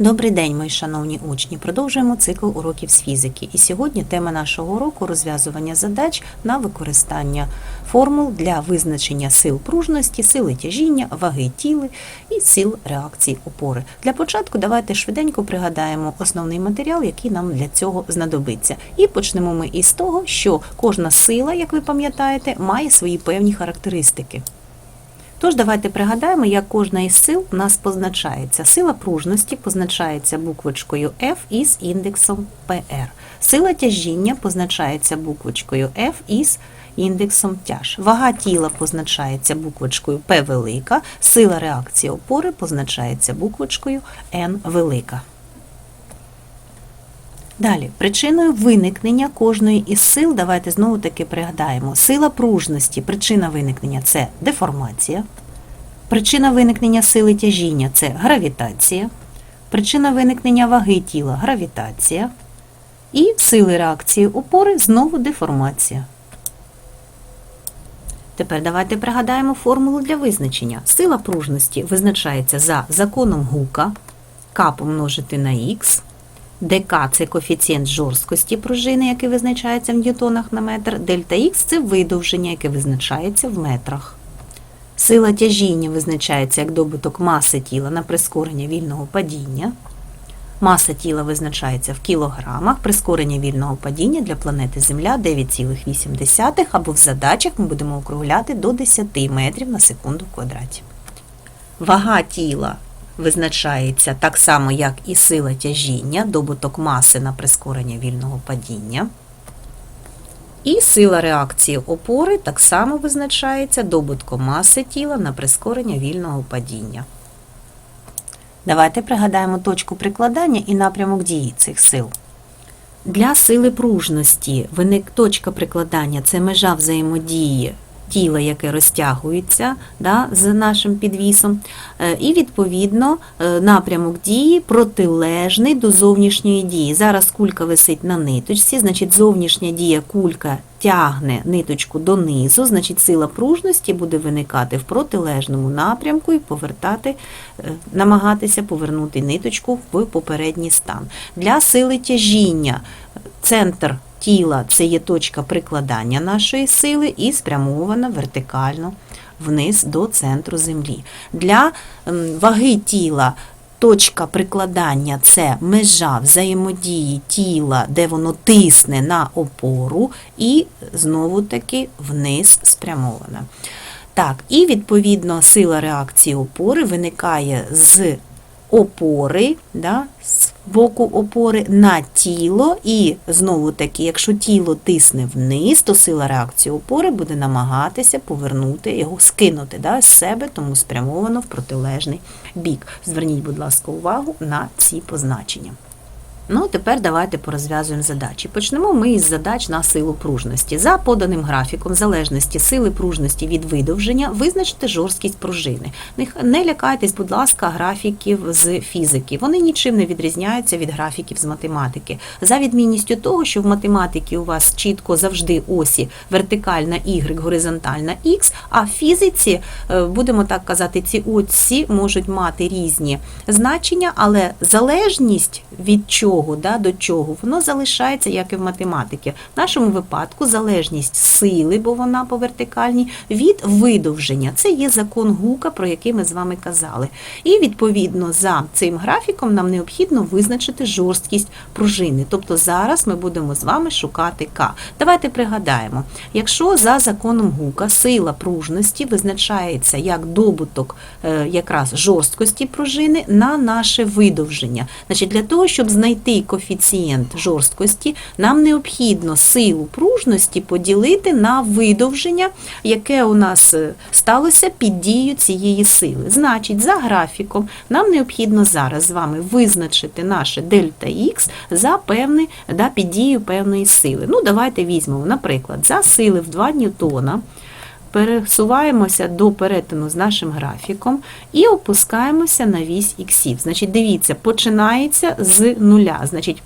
Добрий день, мої шановні учні. Продовжуємо цикл уроків з фізики. І сьогодні тема нашого уроку розв'язування задач на використання формул для визначення сил пружності, сили тяжіння, ваги тіла і сил реакції опори. Для початку давайте швиденько пригадаємо основний матеріал, який нам для цього знадобиться. І почнемо ми із того, що кожна сила, як ви пам'ятаєте, має свої певні характеристики. Тож давайте пригадаємо, як кожна із сил у нас позначається. Сила пружності позначається буквочкою F із індексом PR. Сила тяжіння позначається буквочкою F із індексом тяж. Вага тіла позначається буквочкою P велика, сила реакції опори позначається буквочкою N велика. Далі, причиною виникнення кожної із сил, давайте знову таки пригадаємо. Сила пружності, причина виникнення це деформація. Причина виникнення сили тяжіння це гравітація. Причина виникнення ваги тіла гравітація. І сили реакції опори знову деформація. Тепер давайте пригадаємо формулу для визначення. Сила пружності визначається за законом Гука, К помножити на Х. ДК це коефіцієнт жорсткості пружини, який визначається в ньютонах на метр. Дельта Х це видовження, яке визначається в метрах. Сила тяжіння визначається як добуток маси тіла на прискорення вільного падіння. Маса тіла визначається в кілограмах. Прискорення вільного падіння для планети Земля 9,8 або в задачах ми будемо округляти до 10 метрів на секунду в квадраті. Вага тіла визначається так само, як і сила тяжіння, добуток маси на прискорення вільного падіння. І сила реакції опори так само визначається добутком маси тіла на прискорення вільного падіння. Давайте пригадаємо точку прикладання і напрямок дії цих сил. Для сили пружності виник точка прикладання це межа взаємодії тіла, яке розтягується да, з нашим підвісом, Е, і відповідно е, напрямок дії протилежний до зовнішньої дії. Зараз кулька висить на ниточці, значить зовнішня дія кулька тягне ниточку донизу, значить сила пружності буде виникати в протилежному напрямку і повертати, е, намагатися повернути ниточку в попередній стан. Для сили тяжіння центр тіла це є точка прикладання нашої сили і спрямована вертикально вниз до центру землі. Для ем, ваги тіла точка прикладання це межа взаємодії тіла, де воно тисне на опору, і знову таки вниз спрямована. Так, і відповідно сила реакції опори виникає з опори, да, з боку опори на тіло, і знову таки, якщо тіло тисне вниз, то сила реакції опори буде намагатися повернути його, скинути да, з себе, тому спрямовано в протилежний бік. Зверніть, будь ласка, увагу на ці позначення. Ну, тепер давайте порозв'язуємо задачі. Почнемо ми із задач на силу пружності. За поданим графіком залежності сили пружності від видовження визначте жорсткість пружини. Не лякайтесь, будь ласка, графіків з фізики. Вони нічим не відрізняються від графіків з математики. За відмінністю того, що в математиці у вас чітко завжди осі вертикальна Y, горизонтальна X, а в фізиці, е, будемо так казати, ці осі можуть мати різні значення, але залежність від чого чого, да, до чого, воно залишається, як і в математиці. В нашому випадку залежність сили, бо вона по вертикальній, від видовження. Це є закон Гука, про який ми з вами казали. І відповідно за цим графіком нам необхідно визначити жорсткість пружини. Тобто зараз ми будемо з вами шукати К. Давайте пригадаємо, якщо за законом Гука сила пружності визначається як добуток е, якраз жорсткості пружини на наше видовження. Значить, Для того, щоб знайти знайти коефіцієнт жорсткості, нам необхідно силу пружності поділити на видовження, яке у нас е, сталося під дією цієї сили. Значить, за графіком нам необхідно зараз з вами визначити наше дельта Х за певний, да, під дією певної сили. Ну, Давайте візьмемо, наприклад, за сили в 2 ньютона. Пересуваємося до перетину з нашим графіком і опускаємося на вісь іксів. Значить, дивіться, починається з нуля. Значить,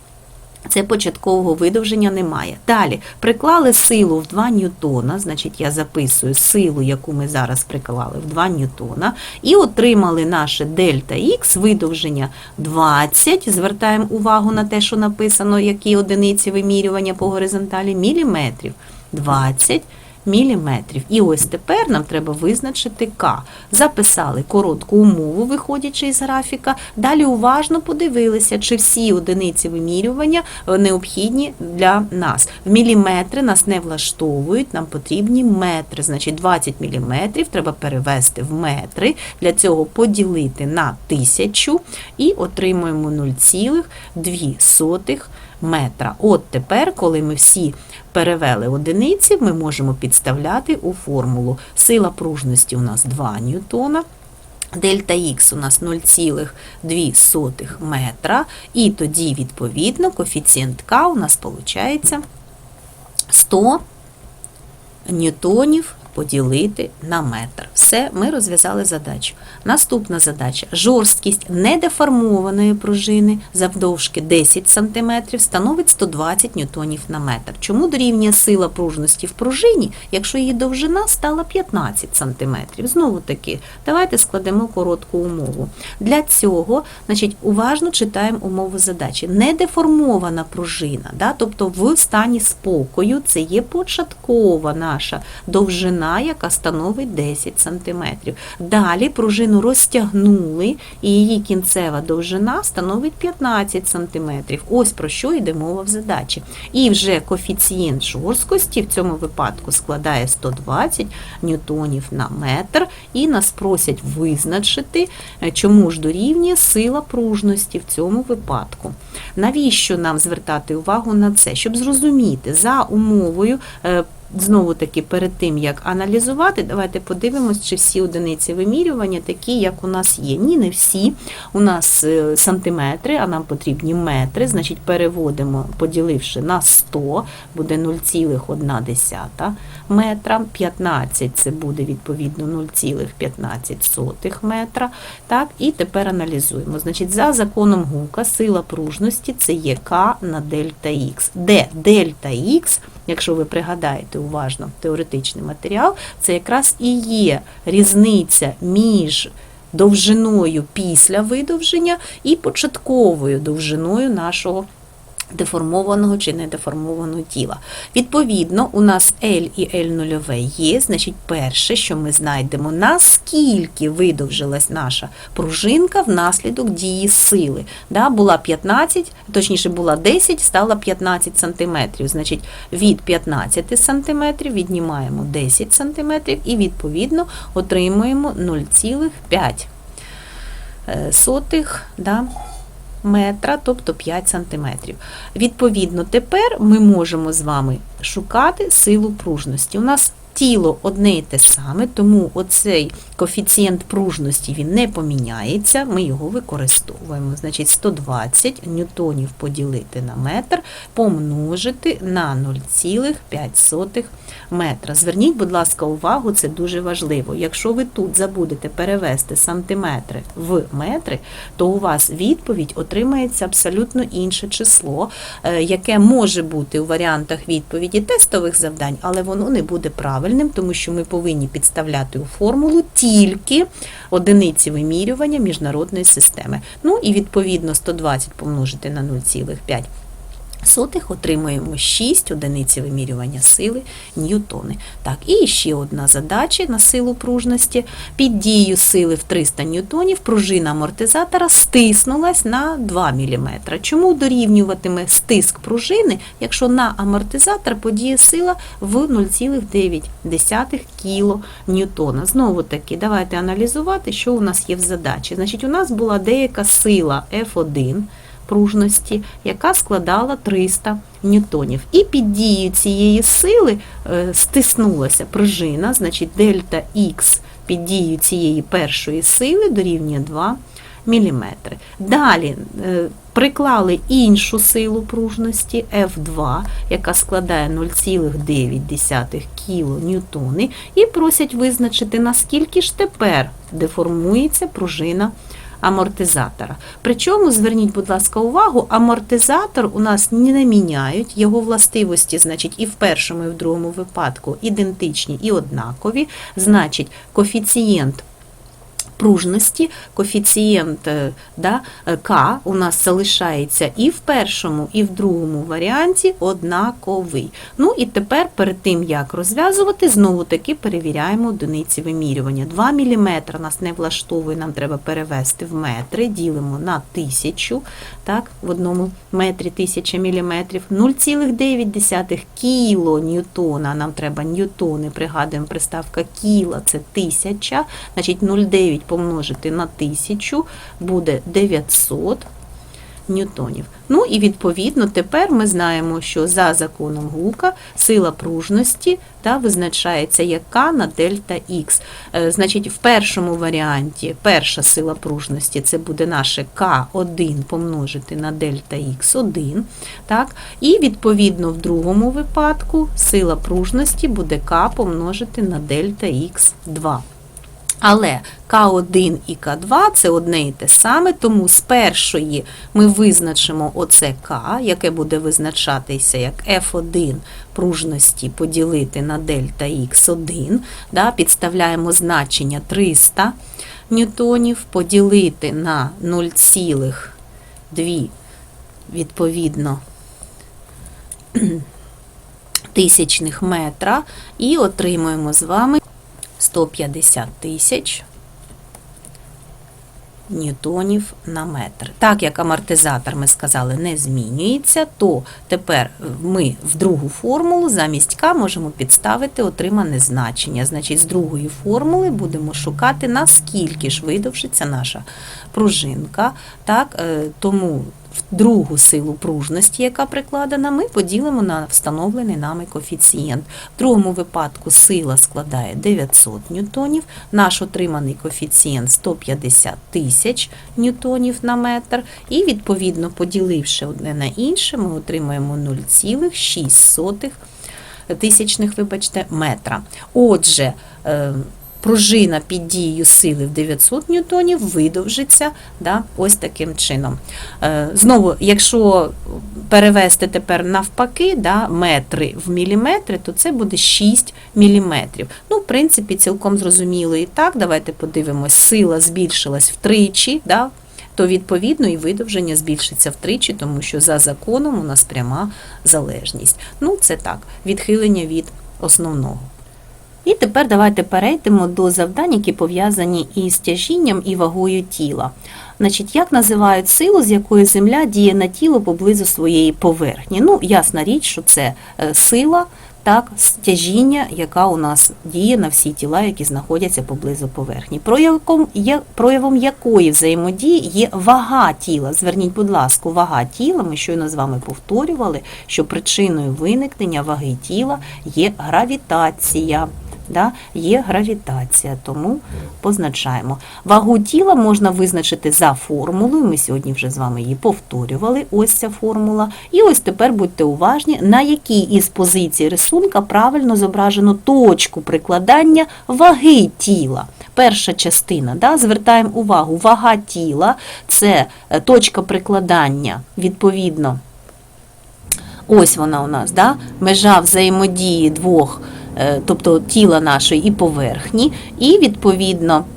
Це початкового видовження немає. Далі приклали силу в 2 ньютона, значить я записую силу, яку ми зараз приклали в 2 ньютона, і отримали наше дельта Х видовження 20. Звертаємо увагу на те, що написано, які одиниці вимірювання по горизонталі міліметрів. 20 міліметрів. І ось тепер нам треба визначити К. Записали коротку умову, виходячи із графіка. Далі уважно подивилися, чи всі одиниці вимірювання е, необхідні для нас. В міліметри нас не влаштовують, нам потрібні метри. Значить, 20 міліметрів треба перевести в метри. Для цього поділити на тисячу і отримуємо 0,2 метра. От тепер, коли ми всі перевели одиниці, ми можемо підставляти у формулу. Сила пружності у нас 2 ньютона. Дельта Х у нас 0,2 метра, і тоді, відповідно, коефіцієнт К у нас виходить 100 ньютонів поділити на метр. Все, ми розв'язали задачу. Наступна задача. Жорсткість недеформованої пружини завдовжки 10 см становить 120 ньютонів на метр. Чому дорівнює сила пружності в пружині, якщо її довжина стала 15 см? Знову таки, давайте складемо коротку умову. Для цього, значить, уважно читаємо умову задачі. Недеформована пружина, да, тобто в стані спокою, це є початкова наша довжина яка становить 10 см. Далі пружину розтягнули, і її кінцева довжина становить 15 см. Ось про що йде мова в задачі. І вже коефіцієнт жорсткості в цьому випадку складає 120 ньютонів на метр, і нас просять визначити, е, чому ж дорівнює сила пружності в цьому випадку. Навіщо нам звертати увагу на це? Щоб зрозуміти за умовою. Знову таки, перед тим, як аналізувати, давайте подивимось, чи всі одиниці вимірювання такі, як у нас є. Ні, не всі. У нас е, сантиметри, а нам потрібні метри. Значить, переводимо, поділивши на 100, буде 0,1 метра. 15 це буде відповідно 0,15 метра. Так, І тепер аналізуємо. Значить, За законом Гука сила пружності це є К на дельта Х. Де дельта Х, якщо ви пригадаєте уважно теоретичний матеріал, це якраз і є різниця між довжиною після видовження і початковою довжиною нашого деформованого чи недеформованого тіла. Відповідно, у нас L і L0 є, значить, перше, що ми знайдемо, наскільки видовжилась наша пружинка внаслідок дії сили. Да, Була 15, точніше була 10, стала 15 см. Значить, від 15 см віднімаємо 10 см і, відповідно, отримуємо 0,5 сотих. Да, метра, тобто 5 сантиметрів. Відповідно, тепер ми можемо з вами шукати силу пружності. У нас тіло одне і те саме, тому оцей коефіцієнт пружності він не поміняється, ми його використовуємо. Значить, 120 ньютонів поділити на метр, помножити на 0,5 метра. Зверніть, будь ласка, увагу, це дуже важливо. Якщо ви тут забудете перевести сантиметри в метри, то у вас відповідь отримається абсолютно інше число, е, яке може бути у варіантах відповіді тестових завдань, але воно не буде правильним, тому що ми повинні підставляти у формулу тільки одиниці вимірювання міжнародної системи. Ну і відповідно 120 помножити на 0,5 сотих отримуємо 6 одиниць вимірювання сили ньютони. Так, і ще одна задача на силу пружності. Під дією сили в 300 ньютонів пружина амортизатора стиснулась на 2 мм. Чому дорівнюватиме стиск пружини, якщо на амортизатор подіє сила в 0,9 кіло ньютона? Знову таки, давайте аналізувати, що у нас є в задачі. Значить, у нас була деяка сила F1 пружності, яка складала 300 ньютонів. І під дією цієї сили е, стиснулася пружина, значить дельта Х під дією цієї першої сили дорівнює 2 мм. Далі е, приклали іншу силу пружності F2, яка складає 0,9 кН, і просять визначити, наскільки ж тепер деформується пружина амортизатора. Причому, зверніть, будь ласка, увагу, амортизатор у нас не міняють, його властивості, значить, і в першому, і в другому випадку ідентичні і однакові. Значить, коефіцієнт пружності, коефіцієнт е, да, е, К у нас залишається і в першому, і в другому варіанті однаковий. Ну і тепер, перед тим, як розв'язувати, знову таки перевіряємо одиниці вимірювання. 2 мм нас не влаштовує, нам треба перевести в метри, ділимо на тисячу, так, в одному метрі 1000 міліметрів, 0,9 кіло ньютона, нам треба ньютони, пригадуємо, приставка кіла це тисяча, значить 0,9 помножити на 1000 буде 900 ньютонів. Ну і відповідно тепер ми знаємо, що за законом Гука сила пружності та визначається як К на дельта Х. Е, Значить, в першому варіанті перша сила пружності це буде наше К1 помножити на дельта Х1. Так? І відповідно в другому випадку сила пружності буде К помножити на дельта Х2. Але К1 і К2 це одне і те саме, тому з першої ми визначимо оце К, яке буде визначатися як F1 пружності поділити на дельта Х1. Да, підставляємо значення 300 ньютонів, поділити на 0,2 відповідно тисячних метра і отримуємо з вами 150 тисяч ньютонів на метр. Так як амортизатор, ми сказали, не змінюється, то тепер ми в другу формулу замість К можемо підставити отримане значення. Значить, з другої формули будемо шукати, наскільки ж видовжиться наша пружинка. Так, е, тому другу силу пружності, яка прикладена, ми поділимо на встановлений нами коефіцієнт. В другому випадку сила складає 900 ньютонів, наш отриманий коефіцієнт 150 тисяч ньютонів на метр, і відповідно поділивши одне на інше, ми отримаємо 0,6 тисячних, вибачте, метра. Отже, е, пружина під дією сили в 900 ньютонів видовжиться да, ось таким чином. Е, Знову, якщо перевести тепер навпаки, да, метри в міліметри, то це буде 6 міліметрів. Ну, в принципі, цілком зрозуміло і так. Давайте подивимось, сила збільшилась втричі. Да, то відповідно і видовження збільшиться втричі, тому що за законом у нас пряма залежність. Ну, це так, відхилення від основного. І тепер давайте перейдемо до завдань, які пов'язані із тяжінням і вагою тіла. Значить, як називають силу, з якою земля діє на тіло поблизу своєї поверхні? Ну, ясна річ, що це е, сила, так, тяжіння, яка у нас діє на всі тіла, які знаходяться поблизу поверхні. Проявом, я- проявом якої взаємодії є вага тіла. Зверніть, будь ласка, вага тіла, ми щойно з вами повторювали, що причиною виникнення ваги тіла є гравітація. Да, є гравітація, тому позначаємо. Вагу тіла можна визначити за формулою. Ми сьогодні вже з вами її повторювали. Ось ця формула. І ось тепер будьте уважні, на якій із позицій рисунка правильно зображено точку прикладання ваги тіла. Перша частина, да, звертаємо увагу, вага тіла це е, точка прикладання відповідно. Ось вона у нас, да? межа взаємодії двох, тобто тіла нашої і поверхні, і відповідно е,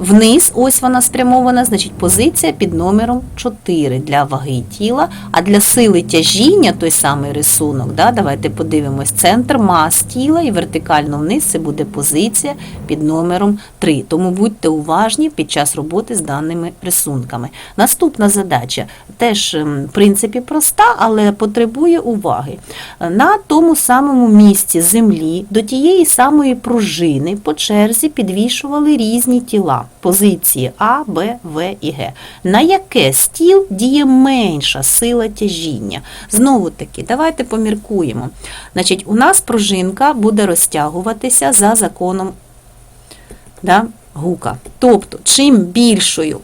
вниз, ось вона спрямована, значить позиція під номером 4 для ваги тіла, а для сили тяжіння, той самий рисунок, да, давайте подивимось, центр мас тіла і вертикально вниз це буде позиція під номером 3. Тому будьте уважні під час роботи з даними рисунками. Наступна задача теж ем, в принципі проста, але потребує уваги. На тому самому місці землі до тієї самої пружини по черзі підвішували різні тіла, позиції А, Б, В і Г. На яке з тіл діє менша сила тяжіння? Знову таки, давайте поміркуємо. Значить, у нас пружинка буде розтягуватися за законом да, гука. Тобто, чим більшою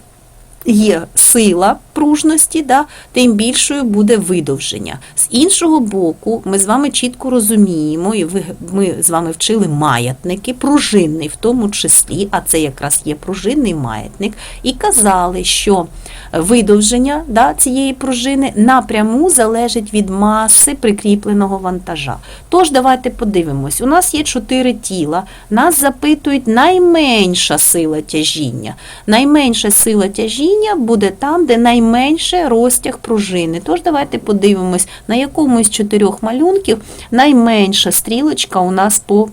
є сила пружності, да, тим більшою буде видовження. З іншого боку, ми з вами чітко розуміємо, і ви, ми з вами вчили маятники, пружинний в тому числі, а це якраз є пружинний маятник, і казали, що видовження да, цієї пружини напряму залежить від маси прикріпленого вантажа. Тож давайте подивимось, у нас є чотири тіла, нас запитують найменша сила тяжіння. Найменша сила тяжіння буде там, де найменше розтяг пружини. Тож давайте подивимось, на якому із чотирьох малюнків найменша стрілочка у нас по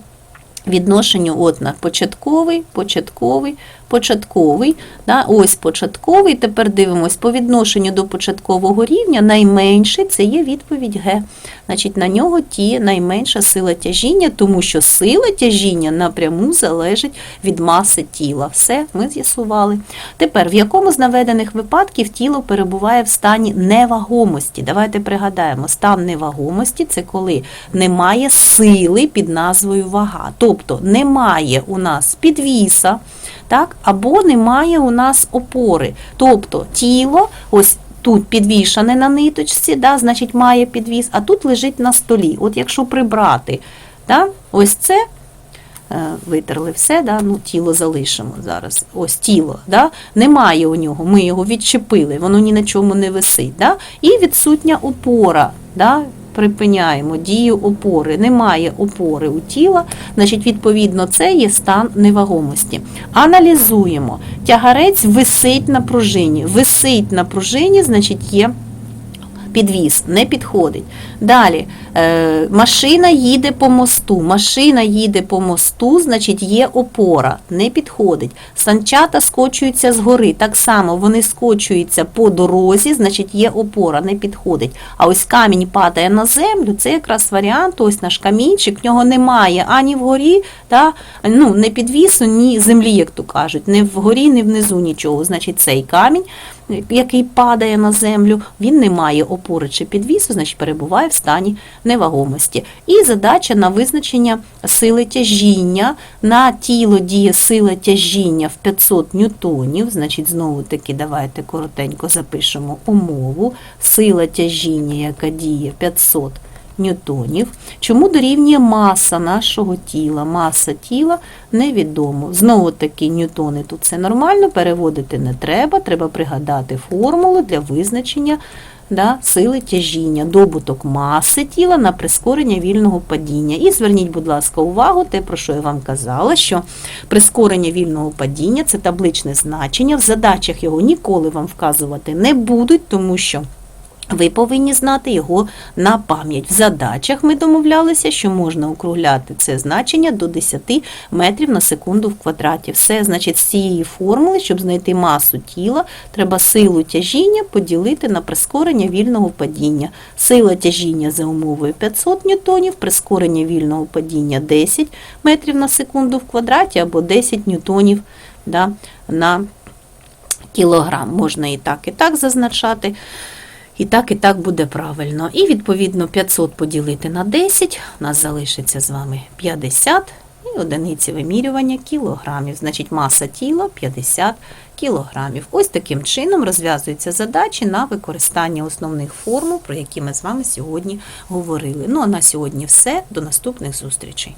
відношенню от на початковий, початковий, початковий. Да, ось початковий. Тепер дивимось по відношенню до початкового рівня. Найменший це є відповідь Г. Значить, на нього ті найменша сила тяжіння, тому що сила тяжіння напряму залежить від маси тіла. Все, ми з'ясували. Тепер, в якому з наведених випадків тіло перебуває в стані невагомості? Давайте пригадаємо, стан невагомості це коли немає сили під назвою вага. Тобто немає у нас підвіса, так, або немає у нас опори. Тобто тіло, ось тут підвішане на ниточці, да, значить має підвіс, а тут лежить на столі. От якщо прибрати, да, ось це. е, Витерли все, да? ну, тіло залишимо зараз. Ось тіло, да? немає у нього, ми його відчепили, воно ні на чому не висить. Да? І відсутня опора. Да? Припиняємо дію опори. Немає опори у тіла, значить, відповідно, це є стан невагомості. Аналізуємо. Тягарець висить на пружині. Висить на пружині, значить, є підвіз, не підходить. Далі, е, машина їде по мосту. Машина їде по мосту, значить є опора, не підходить. Санчата скочуються з гори. Так само вони скочуються по дорозі, значить є опора, не підходить. А ось камінь падає на землю, це якраз варіант, ось наш камінчик, в нього немає ані вгорі, та, ну, не підвісу, ні землі, як то кажуть, не вгорі, ні внизу нічого. Значить, цей камінь який падає на землю, він не має опори чи підвісу, значить перебуває в стані невагомості. І задача на визначення сили тяжіння. На тіло діє сила тяжіння в 500 ньютонів, значить, знову таки, давайте коротенько запишемо умову. Сила тяжіння, яка діє 500 ньютонів. Чому дорівнює маса нашого тіла? Маса тіла невідомо. Знову таки, ньютони тут це нормально, переводити не треба, треба пригадати формулу для визначення да, сили тяжіння, добуток маси тіла на прискорення вільного падіння. І зверніть, будь ласка, увагу, те, про що я вам казала, що прискорення вільного падіння це табличне значення. В задачах його ніколи вам вказувати не будуть, тому що. Ви повинні знати його на пам'ять. В задачах ми домовлялися, що можна округляти це значення до 10 метрів на секунду в квадраті. Все, значить, з цієї формули, щоб знайти масу тіла, треба силу тяжіння поділити на прискорення вільного падіння. Сила тяжіння за умовою 500 ньютонів, прискорення вільного падіння 10 метрів на секунду в квадраті або 10 ньютонів да, на кілограм. Можна і так, і так зазначати. І так, і так буде правильно. І відповідно 500 поділити на 10, у нас залишиться з вами 50 і одиниці вимірювання кілограмів. Значить, маса тіла 50 кілограмів. Ось таким чином розв'язуються задачі на використання основних формул, про які ми з вами сьогодні говорили. Ну а на сьогодні все. До наступних зустрічей.